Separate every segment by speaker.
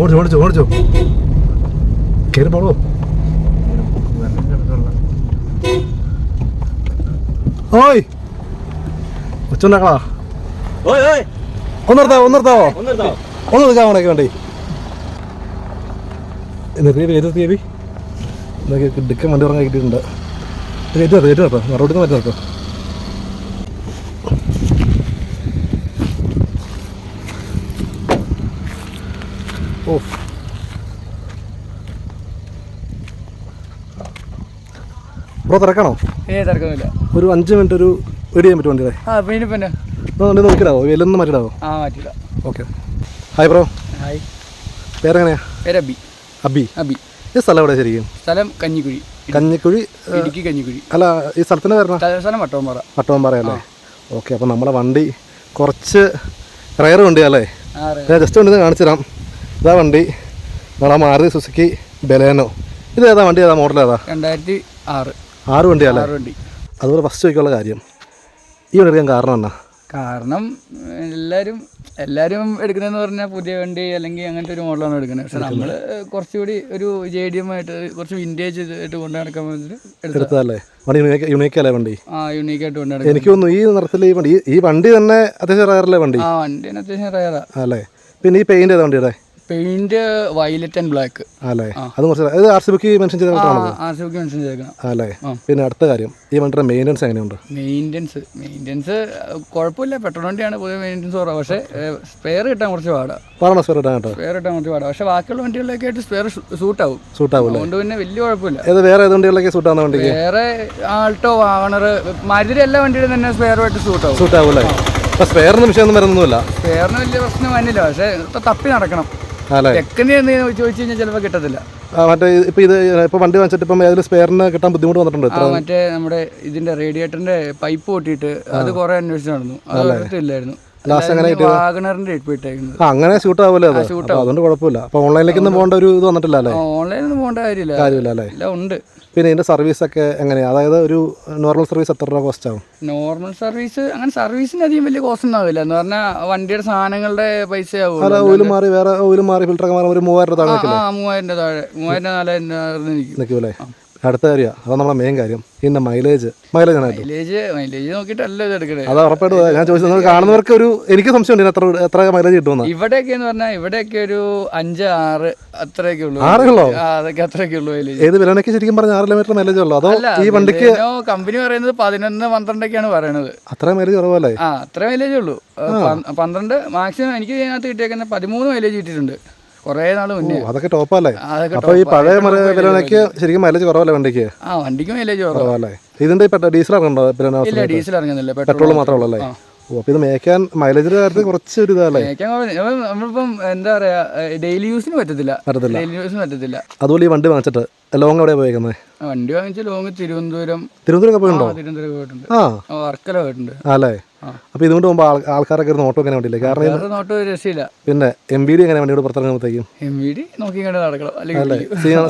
Speaker 1: ഓടിച്ചോ ഓടിച്ചോ ഓടിച്ചോ. കയറി പോളോ ഓയ്. ഒച്ചുണ്ടാക്കളാ
Speaker 2: ഓയ് ഓയ്.
Speaker 1: ഒന്ന് നിർത്താവോ ഒന്ന് നിർത്താവോ
Speaker 2: ഒന്നെടുത്തോ
Speaker 1: ഒന്ന് നിൽക്കാൻ വേണേ വേണ്ടി നിർത്തിയ പേര് തീയതി എന്തൊക്കെ ഡിക്കം വണ്ടി ഉറങ്ങാൻ കിട്ടിയിട്ടുണ്ട്. ഏറ്റവും ഏറ്റവും മറുപടി മറ്റേ നിർത്തോ ഓ ബ്രോ തിരക്കാണോ?
Speaker 3: ഏ തിരക്കൊന്നുമില്ല.
Speaker 1: ഒരു അഞ്ച് മിനിറ്റ് ഒരു ഒരു ചെയ്യാൻ പറ്റുമോ വണ്ടിയുടെ
Speaker 3: ആ പിന്നെ. പിന്നെ
Speaker 1: വണ്ടി നോക്കിയിടാവോ വെയിലൊന്നും മാറ്റിടാവോ
Speaker 3: ആ മാറ്റിടാം
Speaker 1: ഓക്കെ. ഹായ് ബ്രോ
Speaker 3: ഹായ്
Speaker 1: പേരെങ്ങനെയാ?
Speaker 3: പേര് അബി.
Speaker 1: അബി.
Speaker 3: അബി.
Speaker 1: ഈ സ്ഥലം എവിടെ ശരിക്കും?
Speaker 3: സ്ഥലം കഞ്ഞിക്കുഴി.
Speaker 1: കഞ്ഞിക്കുഴി
Speaker 3: ഇടുക്കി കഞ്ഞിക്കുഴി.
Speaker 1: അല്ല ഈ സ്ഥലത്തിന് വരണം
Speaker 3: സ്ഥലം- വട്ടവമ്പാറ
Speaker 1: വട്ടവമ്പാറ അല്ലേ? ഓക്കെ അപ്പോൾ നമ്മളെ വണ്ടി കുറച്ച് റയർ വണ്ടിയല്ലേ. ഞാൻ ജസ്റ്റ് വണ്ടി കാണിച്ചു തരാം ഇതാ വണ്ടി. നമ്മളെ മാറി സുസുക്കി ബലേനോ. ഇത് ഏതാ വണ്ടി? ഏതാ മോഡൽ ഏതാ?
Speaker 3: രണ്ടായിരത്തി ആറ്.
Speaker 1: ആറ് വണ്ടി
Speaker 3: അല്ലേ? വണ്ടി.
Speaker 1: അതുപോലെ ഫസ്റ്റ് ചോദിക്കാനുള്ള കാര്യം. ഈ വണ്ടി എടുക്കാൻ കാരണം എന്നാ
Speaker 3: കാരണം എല്ലാവരും എല്ലാവരും എടുക്കുന്നതെന്ന് പറഞ്ഞാൽ പുതിയ വണ്ടി അല്ലെങ്കിൽ അങ്ങനത്തെ ഒരു മോഡലാണ് എടുക്കുന്നത്. പക്ഷെ നമ്മൾ കുറച്ചുകൂടി ഒരു ജെ ഡി എം ആയിട്ട് കുറച്ച് വിന്റേജ് ആയിട്ട് കൊണ്ടു നടക്കാൻ
Speaker 1: എടുത്തതല്ലേ? വണ്ടി യുണീക്ക് യുണീക്ക് അല്ലേ വണ്ടി?
Speaker 3: ആ യൂണീക്കായിട്ട് കൊണ്ടു നടക്കാൻ
Speaker 1: എനിക്ക് തോന്നുന്നു ഈ നിറത്തിൽ ഈ വണ്ടി ഈ- ഈ വണ്ടി തന്നെ അത്യാവശ്യം റയറല്ലേ വണ്ടി?
Speaker 3: ആ വണ്ടി തന്നെ അത്യാവശ്യം റയറാ
Speaker 1: അല്ലേ? പിന്നെ ഈ പെയിന്റ് ഏതാ വണ്ടിയുടെ?
Speaker 3: Paint violet and black.
Speaker 1: അല്ലേ അത് കുറച്ച് ഇത് ആർ സി ബുക്ക് മെൻഷൻ ചെയ്ത
Speaker 3: ആർ സി ബുക്ക് മെൻഷൻ ചെയ്തേക്കണം.
Speaker 1: അല്ലേ പിന്നെ അടുത്ത കാര്യം ഈ വണ്ടിയുടെ മെയിന്റനൻസ് എങ്ങനെയുണ്ട്?
Speaker 3: മെയിന്റെനൻസ് മെയിന്റെനൻസ് കുഴപ്പമില്ല. പെട്രോൾ വണ്ടിയാണ് പൊതുവെ മെയിന്റെനൻസ് കുറവ്. പക്ഷേ സ്പെയർ കിട്ടാൻ കുറച്ച് പാടാ.
Speaker 1: പറയണോ സ്പെയർ കിട്ടാൻ കേട്ടോ?
Speaker 3: സ്പെയർ കിട്ടാൻ കുറച്ച് പാടാ. പക്ഷേ ബാക്കിയുള്ള വണ്ടികളിലൊക്കെ ആയിട്ട് സ്പെയർ സൂട്ടാവും
Speaker 1: സൂട്ടാവും
Speaker 3: അതുകൊണ്ട് പിന്നെ വലിയ കുഴപ്പമില്ല.
Speaker 1: ഏത് വേറെ ഏത് വണ്ടികളിലൊക്കെ സൂട്ടാവുന്ന വണ്ടി
Speaker 3: വേറെ ആൾട്ടോ വാഗണർ മാരുതി എല്ലാ വണ്ടിയിലും തന്നെ സ്പെയറുമായിട്ട് സൂട്ടാവും
Speaker 1: സൂട്ടാവും അല്ലേ സ്പെയറിന് വിഷയമൊന്നും വരുന്നൊന്നുമില്ല.
Speaker 3: സ്പെയറിന് വലിയ പ്രശ്നം വന്നില്ല. പക്ഷേ ഇപ്പൊ തപ്പി നടക്കണം. ചോദിച്ചു കഴിഞ്ഞാൽ ചിലപ്പോൾ കിട്ടത്തില്ല.
Speaker 1: മറ്റേ ഇപ്പം ഇത് ഇപ്പം വണ്ടി വാങ്ങിച്ചിട്ട് ഇപ്പം ഏതെങ്കിലും സ്പെയറിന് കിട്ടാൻ ബുദ്ധിമുട്ട് വന്നിട്ടുണ്ട്?
Speaker 3: മറ്റേ നമ്മുടെ ഇതിന്റെ റേഡിയേറ്ററിന്റെ പൈപ്പ് പൊട്ടിയിട്ട് അത് കുറെ അന്വേഷിച്ച് നടന്നു. അത് ഒരിടത്തില്ലായിരുന്നു
Speaker 1: Last എങ്ങനെ
Speaker 3: വാഗണറിന്റെ ഇട്ട് ഇട്ടേക്കുന്നത്
Speaker 1: അങ്ങനെ ഷൂട്ട് അത്? അപ്പോൾ അതുകൊണ്ട് കുഴപ്പമില്ല. അപ്പോൾ ഓൺലൈനിലേക്കൊന്നും പോകേണ്ട ഒരു ഇത് വന്നിട്ടില്ല അല്ലേ?
Speaker 3: ഓൺലൈനൊന്നും പോകേണ്ട കാര്യമില്ല.
Speaker 1: കാര്യമില്ല അല്ലേ?
Speaker 3: എല്ലാം ഉണ്ട്.
Speaker 1: പിന്നെ ഇതിന്റെ സർവീസ് ഒക്കെ എങ്ങനെയാണ് അതായത് ഒരു നോർമൽ സർവീസ് എത്ര രൂപ കോസ്റ്റ് ആവും?
Speaker 3: നോർമൽ സർവീസ് അങ്ങനെ സർവീസിന് അധികം വലിയ കോസ്റ്റ് ഒന്നും ആവില്ല. എന്ന് പറഞ്ഞാൽ വണ്ടിയുടെ സാധനങ്ങളുടെ പൈസ
Speaker 1: അല്ല ഓയിലും മാറി വേറെ ഓയിൽ മാറി ഫിൽറ്ററൊക്കെ മാറി ഒരു മൂവായിരം താഴെ
Speaker 3: മൂവായിരം താഴെ. മൂവായിരം നാലായിരം
Speaker 1: നിൽക്കൂലേ? അടുത്ത കാര്യമാണ് അതാണ് നമ്മുടെ മെയിൻ കാര്യം. പിന്നെ മൈലേജ് മൈലേജ് ആണ്
Speaker 3: മൈലേജ് മൈലേജ് നോക്കിയിട്ടല്ല ഇത് എടുക്കണേ
Speaker 1: അത് ഉറപ്പായിട്ട് ഞാൻ ചോദിച്ചത് നിങ്ങൾ കാണുന്നവർക്ക് ഒരു എനിക്ക് സംശയം ഉണ്ട് എത്ര എത്ര മൈലേജ് കിട്ടുമെന്ന്.
Speaker 3: ഇവിടെയൊക്കെ എന്ന് പറഞ്ഞാൽ ഇവിടെയൊക്കെ ഒരു അഞ്ച് ആറ് അത്രയൊക്കെ ഉള്ളൂ.
Speaker 1: ആറുകളോ?
Speaker 3: അതൊക്കെ അത്രയൊക്കെ ഉള്ളൂ മൈലേജ്
Speaker 1: ഏത് വിലനൊക്കെ ശരിക്കും പറഞ്ഞ ആറ് കിലോമീറ്റർ മൈലേജ് ഉള്ളൂ. അതോ ഈ വണ്ടിക്ക്
Speaker 3: കമ്പനി പറയുന്നത് പതിനൊന്ന് പന്ത്രണ്ടൊക്കെയാണ് പറയുന്നത്
Speaker 1: അത്ര മൈലേജ് കുറവല്ലേ?
Speaker 3: ആ അത്ര മൈലേജ് ഉള്ളൂ. പന്ത്രണ്ട് മാക്സിമം എനിക്ക് ഇതിനകത്ത് കിട്ടിയേക്കുന്ന പതിമൂന്ന് മൈലേജ് കിട്ടിയിട്ടുണ്ട്. കുറേ നാൾ മുന്നേ.
Speaker 1: അതൊക്കെ ടോപ്പല്ലേ അപ്പൊ ഈ പഴയ വിലനയ്ക്ക് ശരിക്കും മൈലേജ് കുറവല്ലേ വണ്ടിക്ക്?
Speaker 3: ആ വണ്ടിക്ക് മൈലേജ്
Speaker 1: കുറവല്ലേ? ഇതിന്റെ ഡീസൽ ഇറങ്ങുന്നുണ്ടോ
Speaker 3: ഇല്ല ഡീസൽ ഇറങ്ങുന്നില്ല.
Speaker 1: പെട്രോൾ മാത്രമേ ഉള്ളൂ അല്ലേ ഓ അപ്പോൾ ഇത് മേക്കാൻ മൈലേജിന്റെ കാര്യത്തിൽ കുറച്ച് ഒരു ഇതല്ലേ
Speaker 3: നമ്മളിപ്പം എന്താ പറയാ ഡെയിലി യൂസിന് പറ്റത്തില്ല.
Speaker 1: പറ്റത്തില്ല.
Speaker 3: ഡെയിലി യൂസിന് പറ്റത്തില്ല.
Speaker 1: അതുപോലെ ഈ വണ്ടി വാങ്ങിച്ചിട്ട് ലോങ് എവിടെ പോയേക്കുന്നത്
Speaker 3: വണ്ടി വാങ്ങിച്ച ലോങ് തിരുവനന്തപുരം
Speaker 1: തിരുവനന്തപുരം പോയിട്ടുണ്ടോ?
Speaker 3: ആ, തിരുവനന്തപുരം പോയിട്ടുണ്ട്.
Speaker 1: ആ.
Speaker 3: ആ, വർക്കല പോയിട്ടുണ്ട്.
Speaker 1: അല്ലേ. അപ്പോൾ ഇതുകൊണ്ട് പോകുമ്പോൾ ആൾ ആൾക്കാരൊക്കെ ഒരു നോട്ടം എങ്ങനെ വണ്ടിയില്ലേ കാരണം ഇത്
Speaker 3: നോട്ട് ഒരു രക്ഷയില്ല.
Speaker 1: പിന്നെ എം ബി ഡി എങ്ങനെ വണ്ടിയോട് പുറത്തിറങ്ങുമ്പോഴത്തേക്കും
Speaker 3: എം ബി ഡി നോക്കി കണ്ട് നടക്കണം. അല്ലെങ്കിൽ
Speaker 1: അല്ലേ?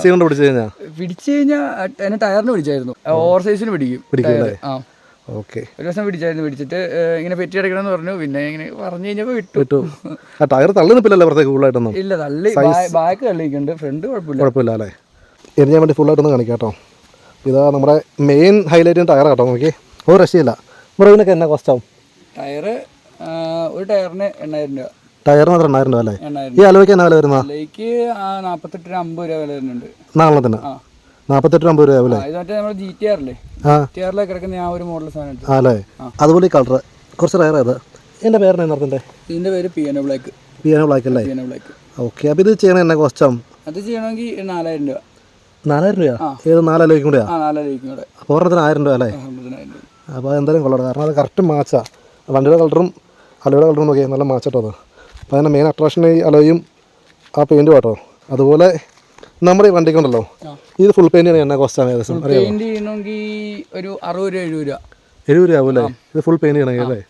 Speaker 1: കൊണ്ട് പിടിച്ചു കഴിഞ്ഞാൽ
Speaker 3: പിടിച്ചു കഴിഞ്ഞാൽ എന്നെ ടയറിന് പിടിച്ചായിരുന്നു. ഓവർ സൈസിന് പിടിക്കും.
Speaker 1: പിടിക്കും
Speaker 3: ആ.
Speaker 1: ഓക്കെ.
Speaker 3: ഒരു ദിവസം പിടിച്ചായിരുന്നു. പിടിച്ചിട്ട് ഏ, ഇങ്ങനെ പെറ്റി അടക്കണമെന്ന് പറഞ്ഞു. പിന്നെ ഇങ്ങനെ പറഞ്ഞു കഴിഞ്ഞപ്പോൾ വിട്ടു.
Speaker 1: വിട്ടു. ആ ടയർ തള്ളി നിൽപ്പില്ലല്ലോ പുറത്തേക്ക് കൂടുതലായിട്ടൊന്നും?
Speaker 3: ഇല്ല തള്ളി. ബാക്ക് തള്ളിയിട്ടുണ്ട്. ഫ്രണ്ട് കുഴപ്പമില്ല.
Speaker 1: കുഴപ്പമില്ല അല്ലേ? എരിഞ്ഞാൻ ഞാൻ വേണ്ടി ഫുള്ളായിട്ടൊന്ന് കാണിക്കാം കേട്ടോ. ഇതാ നമ്മുടെ മെയിൻ ഹൈലൈറ്റിന് ടയർ കേട്ടോ നോക്കി ഒരു രക്ഷയില്ല. ബ്രോ ഇതിനൊക്കെ എന്നാ കോസ്റ്റ് ആവും?
Speaker 3: ടയറ് ഒരു ടയറിന് എണ്ണായിരം രൂപ.
Speaker 1: ടയറിന് മാത്രം എണ്ണായിരം രൂപ അല്ലേ?
Speaker 3: എണ്ണായിരം
Speaker 1: ഈ അലോയ്ക്ക് എന്നാ വില വരുന്ന
Speaker 3: ലേക്ക് നാൽപ്പത്തെട്ട് രൂപ അമ്പത് രൂപ വില വരുന്നുണ്ട്.
Speaker 1: നാലെണ്ണത്തിന്
Speaker 3: ആ.
Speaker 1: നാൽപ്പത്തെട്ട് അമ്പത് രൂപ അല്ലേ
Speaker 3: ആ, ഇത് മറ്റേ നമ്മുടെ ജി ടി ആറില്ലേ
Speaker 1: ആ.
Speaker 3: ടി ആറിലേക്ക് കിടക്കുന്ന ആ ഒരു മോഡൽ സാധനം എടുത്തു
Speaker 1: ആ. അല്ലേ അതുപോലെ ഈ കളർ കുറച്ച് റയർ ഇത് എന്റെ
Speaker 3: ഇതിന്റെ പേര് പിയാനോ ബ്ലാക്ക്
Speaker 1: പിയാനോ ബ്ലാക്ക് അല്ലേ?
Speaker 3: പിയാനോ ബ്ലാക്ക്
Speaker 1: ഓക്കെ അപ്പോൾ ഇത് ചെയ്യണ എന്നാ കോസ്റ്റ്
Speaker 3: അത് ചെയ്യണമെങ്കിൽ നാലായിരം രൂപ.
Speaker 1: നാലായിരം രൂപ ഏത് നാലലോയ്ക്കും കൂടെയാ?
Speaker 3: ആ നാലായിരം കൂടെ.
Speaker 1: അപ്പോൾ ഒരെണ്ണത്തിന് ആയിരം രൂപ അല്ലേ?
Speaker 3: അമ്പതിനായിരം രൂപ.
Speaker 1: അപ്പോൾ എന്തായാലും കൊള്ളാം. കാരണം അത് കറക്റ്റ് മാച്ചാ വണ്ടിയുടെ കളറും അലോയുടെ കളറും നോക്കിയാൽ നല്ല മാച്ചട്ടോ അത്. അപ്പോൾ അതിന്റെ മെയിൻ അട്രാക്ഷൻ ഈ അലോയും ആ പെയിന്റും കേട്ടോ അതുപോലെ നമ്മുടെ ഈ വണ്ടിക്ക് ഉണ്ടല്ലോ. ഇത് ഫുൾ പെയിന്റ് ആണ് എന്നാ കോസ്റ്റാണ് ഏകദേശം?
Speaker 3: ചെയ്യണമെങ്കിൽ ഒരു അറുപത് രൂപ എഴുപത് രൂപ.
Speaker 1: എഴുപത് രൂപ അല്ലേ? ഇത് ഫുൾ പെയിന്റ് ചെയ്യണമെങ്കിൽ അല്ലേ?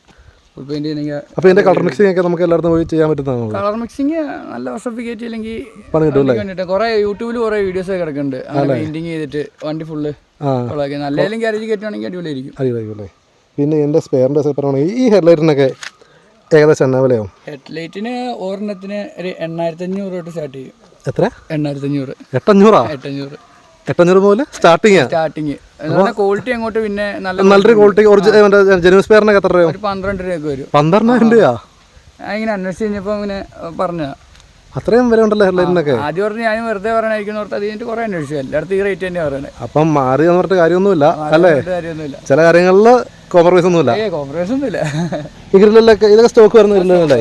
Speaker 1: അപ്പോൾ ഇതിന്റെ കളർ മിക്സിംഗ് ഒക്കെ നമുക്ക് എല്ലായിടത്തും പോയി ചെയ്യാൻ പറ്റുന്നതാണ്
Speaker 3: കളർ മിക്സിങ് നല്ല സർട്ടിഫിക്കറ്റ് ഇല്ലെങ്കിൽ
Speaker 1: പണി കിട്ടും
Speaker 3: കുറെ യൂട്യൂബിൽ കുറെ വീഡിയോസ് ഒക്കെ കിടക്കുന്നുണ്ട്. പെയിന്റിങ് ചെയ്തിട്ട് വണ്ടി ഫുള്ള് നല്ല ഗ്യാരേജ് കയറ്റുവാണെങ്കിൽ അടിപൊളിയായിരിക്കും.
Speaker 1: അടിപൊളിയായിരിക്കും അല്ലേ? പിന്നെ എന്റെ സ്പെയറിന്റെ പറയുകയാണെങ്കിൽ ഈ ഹെഡ്ലൈറ്റിനൊക്കെ ഏകദേശം എന്നാ വിലയാവും?
Speaker 3: ഹെഡ്ലൈറ്റിന് ഒരെണ്ണത്തിന് ഒരു എണ്ണായിരത്തി അഞ്ഞൂറ് തൊട്ട് സ്റ്റാർട്ട് ചെയ്യും.
Speaker 1: എത്ര?
Speaker 3: എണ്ണായിരത്തി അഞ്ഞൂറ്
Speaker 1: എട്ടഞ്ഞൂറാ.
Speaker 3: എട്ടഞ്ഞൂറ്
Speaker 1: എട്ടഞ്ഞൂറ് മുതൽ സ്റ്റാർട്ടിങ്
Speaker 3: സ്റ്റാർട്ടിങ് ക്വാളിറ്റി അങ്ങോട്ട് പിന്നെ നല്ല
Speaker 1: നല്ലൊരു ക്വാളിറ്റി ഒറിജിനൽ ജനുവൻ സ്പെയറിനൊക്കെ എത്ര രൂപ
Speaker 3: പന്ത്രണ്ട് രൂപയൊക്കെ വരും.
Speaker 1: പന്ത്രണ്ടായിരം രൂപയാ?
Speaker 3: ഇങ്ങനെ അന്വേഷിച്ച് കഴിഞ്ഞപ്പോൾ ഇങ്ങനെ പറഞ്ഞതാ.
Speaker 1: അത്രയും വില ഉണ്ടല്ലോ ഹെഡ്ലൈറ്റിനൊക്കെ
Speaker 3: ആദ്യം പറഞ്ഞ് ഞാൻ വെറുതെ പറയണായിരിക്കും ഓർത്ത് അത് കഴിഞ്ഞിട്ട് കുറേ അന്വേഷിച്ചു. എല്ലായിടത്തും ഈ റേറ്റ് തന്നെ പറയണേ
Speaker 1: അപ്പം മാറി എന്ന് പറഞ്ഞിട്ട് കാര്യമൊന്നുമില്ല അല്ലേ? ചില കാര്യങ്ങളിൽ കോംപ്രമൈസ് ഒന്നുമില്ല.
Speaker 3: കോംപ്രമൈസ് ഒന്നുമില്ല.
Speaker 1: ഈ ഗ്രില്ലൊക്കെ ഇതൊക്കെ സ്റ്റോക്ക് വരുന്ന ഗ്രില്ലല്ലേ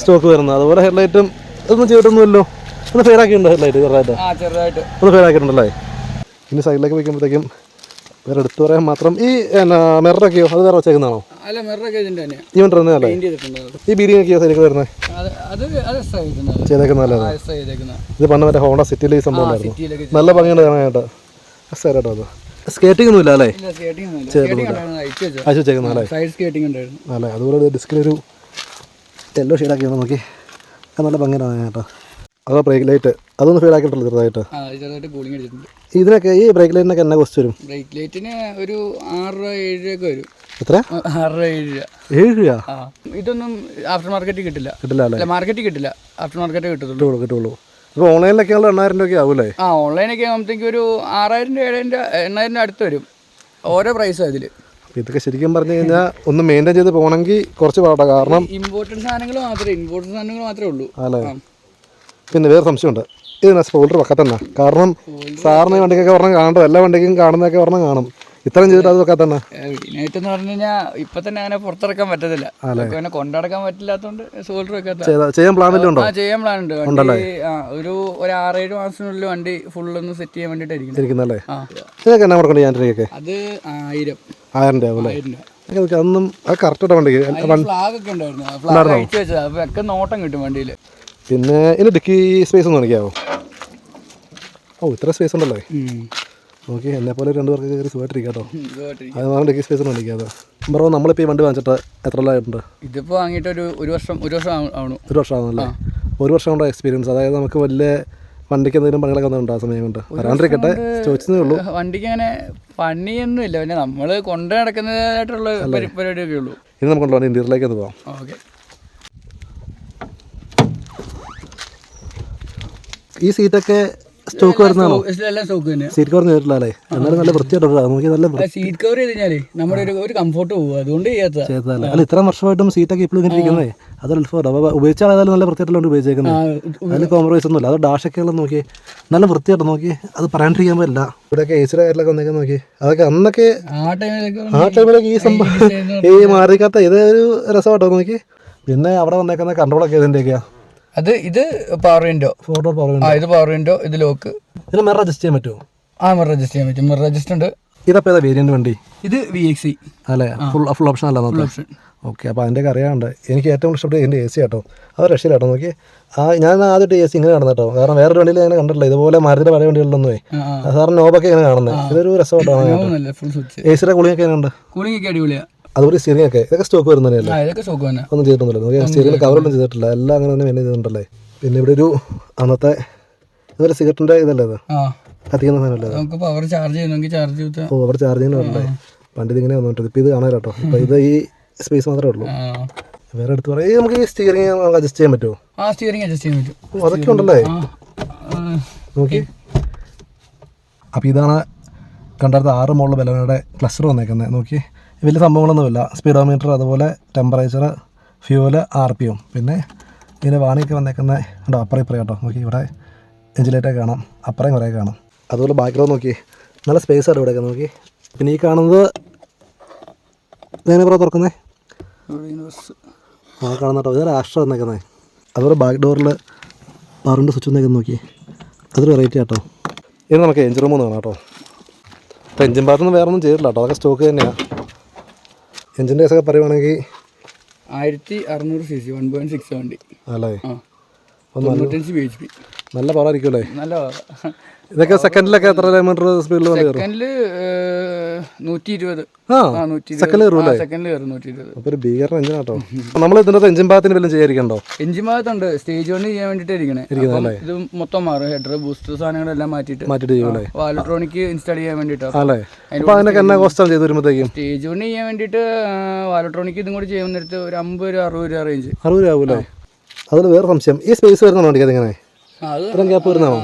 Speaker 1: സ്റ്റോക്ക് വരുന്നത് അതുപോലെ ഹെഡ്ലൈറ്റും ഇതൊന്നും ചെയ്തിട്ടൊന്നുമില്ലോ ഒന്ന് ഫെയർ ആക്കിയിട്ടുണ്ട് ഹെഡ്ലൈറ്റ് ചെറുതായിട്ട്? ഒന്ന് ഫെയർ ആക്കിയിട്ടുണ്ടല്ലേ? ഇനി സൈഡിലേക്ക് വയ്ക്കുമ്പോഴത്തേക്കും വേറെ എടുത്തു പറയാൻ മാത്രം ഈ മിററൊക്കെയോ അത് വേറെ വെച്ചേക്കുന്നതാണോ?
Speaker 3: അല്ല മിററൊക്കെ ഇതിന്റെ തന്നെ
Speaker 1: ഈ. ഈ ബീഡിങ്ങൊക്കെയോ സൈഡിലേക്ക് വരുന്നത് ചെയ്തേക്കുന്നതല്ലേ ഇത് പണ്ട് മറ്റേ ഹോണ്ട സിറ്റിയിൽ ഈ സംഭവം നല്ല ഭംഗിയുണ്ട് കാണാനായിട്ട് സൈഡായിട്ടോ അത്. സ്കേറ്റിംഗ് ഒന്നും ഇല്ല അല്ലേ
Speaker 3: അയച്ചു
Speaker 1: വെച്ചേക്കുന്ന അല്ലേ?
Speaker 3: സൈഡ് ഉണ്ടായിരുന്നു.
Speaker 1: അല്ലേ അതുപോലെ ഡിസ്കിലൊരു ടെല്ലോ ഷെയ്ഡാക്കി നോക്കി. അത് നല്ല ഭംഗിയാണ് കേട്ടോ. അതോ ബ്രേക്ക് ലൈറ്റ് അതൊന്ന് ഫീൽ ആക്കിയിട്ടുള്ളൂ ചെറുതായിട്ട്.
Speaker 3: കൂളിംഗ് അടിച്ചിട്ടുണ്ട്.
Speaker 1: ഇതിനൊക്കെ ഈ ബ്രേക്ക് ലൈറ്റിനൊക്കെ എന്നാ കോസ്റ്റ് വരും?
Speaker 3: ബ്രേക്ക് ലൈറ്റിന് ഒരു ആറ് രൂപ ഏഴ് രൂപ വരും.
Speaker 1: എത്ര?
Speaker 3: ആ, ആറ് രൂപ ഏഴ് രൂപ.
Speaker 1: ഏഴ് രൂപ
Speaker 3: ആ ഇതൊന്നും ആഫ്റ്റർ മാർക്കറ്റിൽ കിട്ടില്ല.
Speaker 1: കിട്ടില്ല
Speaker 3: മാർക്കറ്റിൽ കിട്ടില്ല. ആഫ്റ്റർ മാർക്കറ്റേ
Speaker 1: കിട്ടുള്ളൂ കിട്ടുള്ളൂ. ഇപ്പോൾ ഓൺലൈനിലൊക്കെ എണ്ണായിരം രൂപയൊക്കെ ആവൂലേ
Speaker 3: ആ ഓൺലൈനൊക്കെ ആകുമ്പോഴത്തേക്ക് ഒരു ആറായിരം രൂപ ഏഴായിരം രൂപ എണ്ണായിരം രൂപ അടുത്ത് വരും. ഓരോ പ്രൈസും അതിൽ
Speaker 1: അപ്പോൾ ഇതൊക്കെ ശരിക്കും പറഞ്ഞു കഴിഞ്ഞാൽ ഒന്ന് മെയിന്റെയിൻ ചെയ്ത് പോകണമെങ്കിൽ കുറച്ച് പാടാ. കാരണം
Speaker 3: ഇമ്പോർട്ടന്റ് സാധനങ്ങൾ മാത്രമേ ഇമ്പോർട്ടന്റ് സാധനങ്ങൾ മാത്രമേ ഉള്ളൂ.
Speaker 1: അല്ലേ പിന്നെ വേറെ സംശയമുണ്ട്. ഇതിനാ സ്പോൾഡർ പക്കത്തന്നെ കാരണം സാറിന് വണ്ടിക്കൊക്കെ പറഞ്ഞാൽ കാണണ്ടോ എല്ലാ വണ്ടിക്കും കാണുന്നതൊക്കെ പറഞ്ഞാൽ കാണും. ഇത്രയും ചെയ്തിട്ട് അതൊക്കെ തന്നെ?
Speaker 3: മെയിനായിട്ട് എന്ന് പറഞ്ഞു കഴിഞ്ഞാൽ ഇപ്പൊ തന്നെ അങ്ങനെ പുറത്തിറക്കാൻ പറ്റത്തില്ല. കൊണ്ടടക്കാൻ പറ്റില്ലാത്തതുകൊണ്ട് സോൾഡർ വെക്കാത്ത
Speaker 1: ചെയ്ത ചെയ്യാൻ പ്ലാൻ ഉണ്ടോ?
Speaker 3: ചെയ്യാൻ പ്ലാൻ ഉണ്ട്. വണ്ടി ഒരു ഒരു ആറേഴ് മാസത്തിനുള്ളിൽ വണ്ടി ഫുൾ ഒന്ന് സെറ്റ് ചെയ്യാൻ വേണ്ടിട്ടായിരിക്കും
Speaker 1: ഇതൊക്കെ എന്നാ കൊടുക്കണ്ടേ
Speaker 3: അത് ആയിരം.
Speaker 1: ആയിരം രൂപ അല്ലേ? കറക്റ്റായിട്ട് വണ്ടിക്ക്
Speaker 3: ഫ്ലാഗ് ഒക്കെ ഉണ്ടായിരുന്നു. ഫ്ലാഗ് അഴിച്ചു വെച്ചത്. അപ്പൊ ഒക്കെ നോട്ടം കിട്ടും വണ്ടിയിൽ
Speaker 1: പിന്നെ ഇതിന് ഡിക്കി സ്പേസ് ഒന്ന് കാണിക്കാവോ ഓ ഇത്ര സ്പേസ് ഉണ്ടല്ലേ? നോക്കി എന്നെ പോലെ രണ്ടു പേർക്ക് കയറി സുഖമായിട്ടിരിക്കാം. കേട്ടോ അത് മാത്രം ഡിക്കി സ്പേസ് കാണിക്കാതെ. ബ്രോ നമ്മളിപ്പോൾ ഈ വണ്ടി വാങ്ങിച്ചിട്ട് എത്ര ആയിട്ടുണ്ട്
Speaker 3: ഇതിപ്പോൾ വാങ്ങിയിട്ട് ഒരു ഒരു വർഷം ഒരു വർഷം ആവണം
Speaker 1: ഒരു വർഷം ആവുന്നല്ലേ ഒരു വർഷം കൊണ്ട് എക്സ്പീരിയൻസ് അതായത് നമുക്ക് വലിയ വണ്ടിക്ക് എന്തെങ്കിലും പണികളൊക്കെ ഒന്നും ഉണ്ടോ ആ സമയം കൊണ്ട്? വരാണ്ടിരിക്കട്ടെ ചോദിച്ചതേ ഉള്ളൂ.
Speaker 3: വണ്ടിക്ക് അങ്ങനെ പണിയൊന്നും ഇല്ല. പിന്നെ നമ്മൾ കൊണ്ട് നടക്കുന്നതായിട്ടുള്ള പരി- പരിപാടിയൊക്കെ ഉള്ളൂ.
Speaker 1: ഇനി കൊണ്ടുപോകാം. ഇന്ത്യയിലേക്ക് ഒന്ന് പോകാം
Speaker 3: ഓക്കെ.
Speaker 1: ഈ സീറ്റൊക്കെ സ്റ്റോക്ക് വരുന്നതാണോ
Speaker 3: എല്ലാം സ്റ്റോക്ക് തന്നെ
Speaker 1: സീറ്റ് കവർ ചെയ്തിട്ടില്ലേ എന്നാലും നല്ല വൃത്തിയായിട്ടുണ്ട് നമുക്ക് നല്ല
Speaker 3: സീറ്റ് കവർ ചെയ്ത് കഴിഞ്ഞാലേ നമ്മുടെ ഒരു ഒരു കംഫോർട്ട് പോകും അതുകൊണ്ട് ചെയ്യാത്ത
Speaker 1: ചെയ്തതല്ലേ അല്ല ഇത്ര വർഷമായിട്ടും സീറ്റൊക്കെ ഇപ്പോഴും ഇങ്ങനെ ഇരിക്കുന്നേ അത് എളുപ്പമാണ് അപ്പോൾ നല്ല വൃത്തിയായിട്ടുള്ള ഉപയോഗിച്ചേക്കുന്നത് അതിൽ കോംപ്രമൈസ് ഒന്നുമില്ല. അത് ഡാഷൊക്കെ ഉള്ളത് നോക്കി. നല്ല വൃത്തിയായിട്ട് നോക്കി. അത് പറയാണ്ടിരിക്കാൻ പറ്റില്ല. ഇവിടെയൊക്കെ എ സിയുടെ കാര്യങ്ങളൊക്കെ വന്നേക്കാൻ നോക്കി. അതൊക്കെ അന്നൊക്കെ
Speaker 3: ആ ടൈമിലൊക്കെ
Speaker 1: ഈ സംഭവം ഈ മാറിക്കാത്ത ഇതേ ഒരു രസമാട്ടോ നോക്കി. പിന്നെ അവിടെ വന്നേക്കുന്ന കൺട്രോളൊക്കെ ഇതിന്റെയൊക്കെയാ
Speaker 3: അത് ഇത് power window
Speaker 1: four door power
Speaker 3: ആ ഇത് പവർ വിൻഡോ ഇത് ലോക്ക്
Speaker 1: ഇതിന് മെറ അഡ്ജസ്റ്റ് ചെയ്യാൻ പറ്റുമോ?
Speaker 3: ആ മിറർ അഡ്ജസ്റ്റ് ചെയ്യാൻ പറ്റും. മിറർ അഡ്ജസ്റ്റ് ഉണ്ട്.
Speaker 1: ഇതപ്പോൾ ഏതാ വേരിയന്റ് വണ്ടി?
Speaker 3: ഇത് വി എക്സ് സി
Speaker 1: അല്ലേ? ഫുൾ ഫുൾ ഓപ്ഷൻ അല്ല
Speaker 3: ഓപ്ഷൻ
Speaker 1: ഓക്കെ അപ്പോൾ അതിന്റെയൊക്കെ അറിയാണ്ട് എനിക്ക് ഏറ്റവും ഇഷ്ടപ്പെട്ട എന്റെ എ സി ആട്ടോ. അത് രക്ഷയിലാട്ടോ നോക്കി ആ ഞാൻ ആദ്യമായിട്ട് എ സി ഇങ്ങനെ കാണുന്ന കേട്ടോ. കാരണം വേറെ വണ്ടിയിൽ അങ്ങനെ കണ്ടിട്ടില്ല. ഇതുപോലെ മാരുതിയുടെ പഴയ വണ്ടികളിലൊന്നും സാറിന് നോബൊക്കെ ഇങ്ങനെ കാണുന്നത്. ഇതൊരു
Speaker 3: രസമായിട്ടാണ്
Speaker 1: എ സിയുടെ കൂളിയൊക്കെ എങ്ങനെയുണ്ട്?
Speaker 3: കൂളിംഗ് ഒക്കെ അടിപൊളിയാ.
Speaker 1: അതുപോലെ സ്റ്റിയറിംഗ് ഒക്കെ ഇതൊക്കെ സ്റ്റോക്ക് വരുന്നതല്ലേ?
Speaker 3: ആ ഇതൊക്കെ സോക്ക് തന്നെ.
Speaker 1: ഒന്നും ചെയ്തിട്ടൊന്നുമില്ല. സ്റ്റിയറിംഗ് കവറൊന്നും ചെയ്തിട്ടില്ല. എല്ലാം അങ്ങനെ തന്നെ മെയിൻ ചെയ്തിട്ടുണ്ടല്ലേ? പിന്നെ ഇവിടെ ഒരു അന്നത്തെ ഇതൊരു സിഗരറ്റിന്റെ ഇതല്ലേ കത്തിക്കുന്ന സാധനമല്ലേ?
Speaker 3: നമുക്ക് പവർ ചാർജ് ചെയ്യുന്നെങ്കിൽ ചാർജ്
Speaker 1: ഓ പണ്ട് ഇതിങ്ങനെ വന്നിട്ടുണ്ട്. ഇപ്പൊ ഇത് കാണാൻ കേട്ടോ. ഇപ്പോൾ ഇത് ഈ സ്പേസ് മാത്രമേ ഉള്ളൂ. വേറെ എടുത്ത് പറയാം. നമുക്ക് ഈ സ്റ്റിയറിംഗ് അഡ്ജസ്റ്റ് ചെയ്യാൻ പറ്റുമോ?
Speaker 3: ആ സ്റ്റിയറിംഗ് അഡ്ജസ്റ്റ് ചെയ്യാൻ പറ്റും.
Speaker 1: അതൊക്കെ ഉണ്ടല്ലേ? നോക്കി. അപ്പൊ ഇതാണ് രണ്ടായിരത്തി ആറ് മോളിൽ ബലവയുടെ ക്ലസ്റ്റർ വന്നേക്കുന്നത് നോക്കി. വലിയ സംഭവങ്ങളൊന്നുമില്ല. സ്പീഡോമീറ്റർ അതുപോലെ temperature fuel R P M പിന്നെ ഇതിന്റെ വാണിയൊക്കെ വന്നേക്കുന്ന ഉണ്ടോ അപ്പറേ ഇപ്പറേ കേട്ടോ. നോക്കി ഇവിടെ എഞ്ചിലേറ്റൊക്കെ കാണാം. അപ്പറേയും കുറേ കാണാം. അതുപോലെ ബാക്ക്ഗ്രൗണ്ട് നോക്കി. നല്ല സ്പേസ് ആണ് ഇവിടെയൊക്കെ. നോക്കി. പിന്നെ ഈ കാണുന്നത് ഇതെങ്ങനെ പുറത്ത് തുറക്കുന്നേ? ആ കാണുന്ന കേട്ടോ. ഇത് രാഷ്ട്രം വന്നേക്കുന്നത് അതുപോലെ ബാക്ക് ഡോറിൽ പവറിന്റെ സ്വിച്ച് വന്നേക്കുന്നത് നോക്കി. അതൊരു വെറൈറ്റി കേട്ടോ ഇത് നമുക്ക് എഞ്ചിൻ റൂം കാണാം കേട്ടോ. അപ്പോൾ എഞ്ചിൻ ഭാഗത്തൊന്നും വേറെ ഒന്നും ചെയ്തിട്ടില്ല കേട്ടോ. അതൊക്കെ സ്റ്റോക്ക് തന്നെയാണ് എൻജിന്റെ കേസൊക്കെ പറയുവാണെങ്കിൽ
Speaker 3: ആയിരത്തി അറുന്നൂറ് C C one point six വണ്ടി
Speaker 1: അല്ലേ
Speaker 3: തൊണ്ണൂറ്റഞ്ച് ബി എച്ച് പി.
Speaker 1: നല്ല പവർ അല്ലേ?
Speaker 3: നല്ല
Speaker 1: ഇതൊക്കെ സെക്കൻഡിലൊക്കെ എത്ര കിലോമീറ്റർ സ്പീഡിൽ വന്ന് കയറും?
Speaker 3: സെക്കൻഡിൽ നൂറ്റി ഇരുപത്
Speaker 1: ആ
Speaker 3: ആ നൂറ്റി
Speaker 1: സെക്കൻഡിൽ കയറും അല്ലേ?
Speaker 3: സെക്കൻഡിൽ കയറും നൂറ്റി ഇരുപത്
Speaker 1: അപ്പോൾ ഒരു ഭീകര എഞ്ചിൻ നമ്മൾ ഇതിന്റെ എഞ്ചിൻ ഭാഗത്തിന് വല്ലതും ചെയ്യാതിരിക്കണ്ടോ?
Speaker 3: എഞ്ചിൻ ഭാഗത്തുണ്ട് സ്റ്റേജ് കൊണ്ട് ചെയ്യാൻ വേണ്ടിയിട്ട് ഇരിക്കണേ. ഇത് മൊത്തം മാറും. ഹെഡർ ബൂസ്റ്റർ സാധനങ്ങളെല്ലാം മാറ്റിയിട്ട്.
Speaker 1: മാറ്റിയിട്ട് ചെയ്യും അല്ലേ?
Speaker 3: വാലട്രോണിക് ഇൻസ്റ്റാൾ ചെയ്യാൻ വേണ്ടിയിട്ടാണ്
Speaker 1: അല്ലേ അപ്പോൾ അതിനൊക്കെ എന്നാ കോസ്റ്റാണ് ചെയ്ത് വരുമ്പോഴത്തേക്കും?
Speaker 3: സ്റ്റേജ് കൊണ്ട് ചെയ്യാൻ വേണ്ടിട്ട് വാലട്രോണിക് ഇതും കൂടി ചെയ്യുന്ന നേരത്ത് ഒരു അമ്പത് രൂപ അറുപത് രൂപ റേഞ്ച്
Speaker 1: അറുപത് രൂപ ആവൂലേ അതിൽ വേറെ സംശയം. ഈ സ്പേസ് വരുന്ന വണ്ടിക്ക് അതിങ്ങനെ?
Speaker 3: അത്
Speaker 1: ഇത്രയും ഗ്യാപ്പ് വരുന്നതാണോ?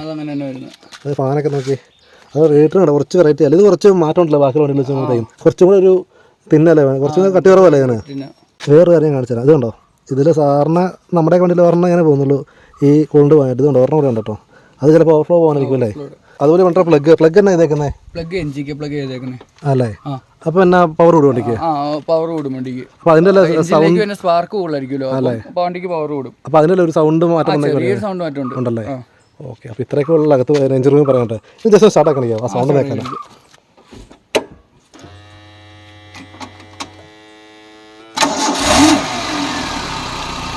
Speaker 1: അത് ഫാനൊക്കെ നോക്കി. അത് റേറ്റ് കണ്ടോ? കുറച്ച് വെറൈറ്റി അല്ല? ഇത് കുറച്ച് മാറ്റം ഉണ്ടല്ലോ ബാക്കി വണ്ടിയിൽ വെച്ചുമ്പോഴത്തേക്കും കുറച്ചും കൂടെ ഒരു തിന്നല്ലേ കുറച്ചും കൂടെ കട്ടി കുറവല്ലേ
Speaker 3: ഞാൻ
Speaker 1: വേറൊരു കാര്യം കാണിച്ചു തരാം ഇത് കണ്ടോ? ഇതിൽ സാറിന് നമ്മുടെ വണ്ടിയിൽ ഒരെണ്ണം ഇങ്ങനെ പോകുന്നുള്ളൂ. ഈ കൊണ്ട് പോയിട്ട് ഇതുണ്ട് ഒരെണ്ണം കൂടെ ഉണ്ട് കേട്ടോ അത് ചിലപ്പോൾ ഓവർഫ്ലോ പോകാനായിരിക്കും അല്ലേ? അതുപോലെ വേണ്ട പ്ലഗ് പ്ലഗ് എന്നാ
Speaker 3: പ്ലഗ് എൻ കെ പ്ലഗ്
Speaker 1: അല്ലേ?
Speaker 3: ആ
Speaker 1: അപ്പോൾ എന്നാ പവർ കൂടും വണ്ടിക്ക്?
Speaker 3: ആ പവർ കൂടും വണ്ടിക്ക്.
Speaker 1: അപ്പൊ അതിന്റെ
Speaker 3: സൗണ്ട് പിന്നെ സ്പാർക്ക് കൂടുതലായിരിക്കുമല്ലോ. അപ്പോൾ വണ്ടിക്ക് പവർ കൂടും.
Speaker 1: അപ്പൊ അതിന്റെ ഒരു സൗണ്ട് മാറ്റം
Speaker 3: സൗണ്ട് മാറ്റം
Speaker 1: ഉണ്ടല്ലേ. ഓക്കെ അപ്പൊ ഇത്രയൊക്കെ ഉള്ള അകത്ത് റേഞ്ച് റൂമിൽ പറയട്ടെ ഇത് ജസ്റ്റ് സ്റ്റാർട്ട് ആക്കണ ആ സൗണ്ട് കേൾക്കണം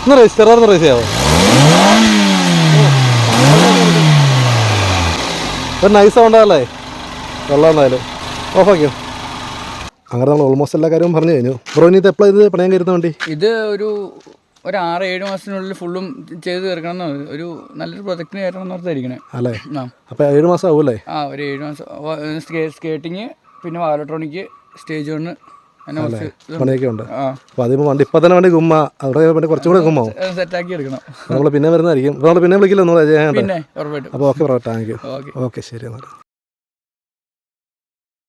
Speaker 1: ഒന്ന് റേസ് ചെറുതായിരുന്നു റേസ് ചെയ്യാവോ? ഒരു നൈസ് സൗണ്ടാണല്ലേ വെള്ളം എന്നായാലും ഓഫാക്കിയോ അങ്ങനെ നമ്മൾ ഓൾമോസ്റ്റ് എല്ലാ കാര്യവും പറഞ്ഞു കഴിഞ്ഞു. ബ്രോ ഇനി ഇത് എപ്പോഴാണ് ഇത് പണയാൻ കരുതുന്ന വണ്ടി?
Speaker 3: ഇത് ഒരു ഒരു ആറ് ഏഴ് മാസത്തിനുള്ളിൽ ഫുള്ളും ചെയ്ത് തീർക്കണം എന്നാണ് ഒരു നല്ലൊരു പ്രൊജക്റ്റിന് കയറണം എന്ന് ഓർത്തായിരിക്കണേ
Speaker 1: അല്ലേ?
Speaker 3: ആ.
Speaker 1: അപ്പോൾ ഏഴ് മാസം ആവുമല്ലേ
Speaker 3: ആ ഒരു ഏഴ് മാസം. സ്കേറ്റിങ് പിന്നെ വാലട്രോണിക്ക് സ്റ്റേജ് വണ്
Speaker 1: പണിയൊക്കെ ഉണ്ട്. അപ്പോൾ വണ്ടി ഇപ്പം തന്നെ വണ്ടി ഗുമ്മ. അവിടെ വണ്ടി കുറച്ചും കൂടെ ഗുമ്മാവും
Speaker 3: സെറ്റാക്കി എടുക്കണം.
Speaker 1: നമ്മൾ പിന്നെ വരുന്നതായിരിക്കും. നമ്മൾ പിന്നെ വിളിക്കില്ല? നമ്മൾ അപ്പോൾ ഓക്കെ പറ താങ്ക് യു
Speaker 3: ഓക്കെ
Speaker 1: ഓക്കെ ശരി എന്നാൽ